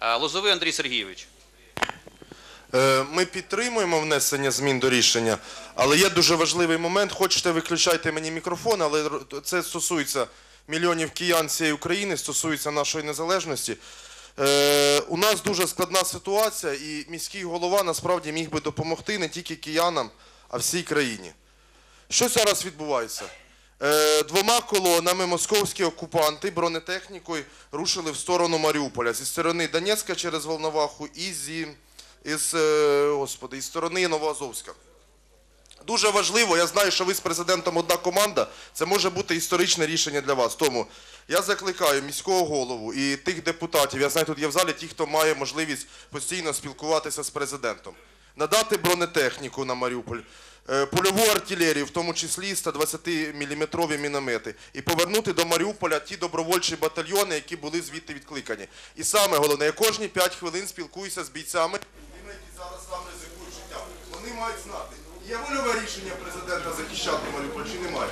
Е, Лозовий Андрій Сергійович. Е, Ми підтримуємо внесення змін до рішення, але є дуже важливий момент. Хочете, виключайте мені мікрофон, але це стосується мільйонів киян цієї України, стосується нашої незалежності. Е, У нас дуже складна ситуація, і міський голова насправді міг би допомогти не тільки киянам, а всій країні. Що зараз відбувається? Е, двома колонами московські окупанти бронетехнікою рушили в сторону Маріуполя зі сторони Донецька через Волноваху і зі із, е, господи, із сторони Новоазовська. Дуже важливо, я знаю, що ви з президентом одна команда. Це може бути історичне рішення для вас. Тому я закликаю міського голову і тих депутатів, я знаю, тут є в залі ті, хто має можливість постійно спілкуватися з президентом, надати бронетехніку на Маріуполь, е, польову артилерію, в тому числі 120-мм міномети, і повернути до Маріуполя ті добровольчі батальйони, які були звідти відкликані. І саме головне, я кожні 5 хвилин спілкуюся з бійцями, які зараз там ризикують життя. Вони мають знати, є вольове рішення президента захищати Маріуполь чи немає.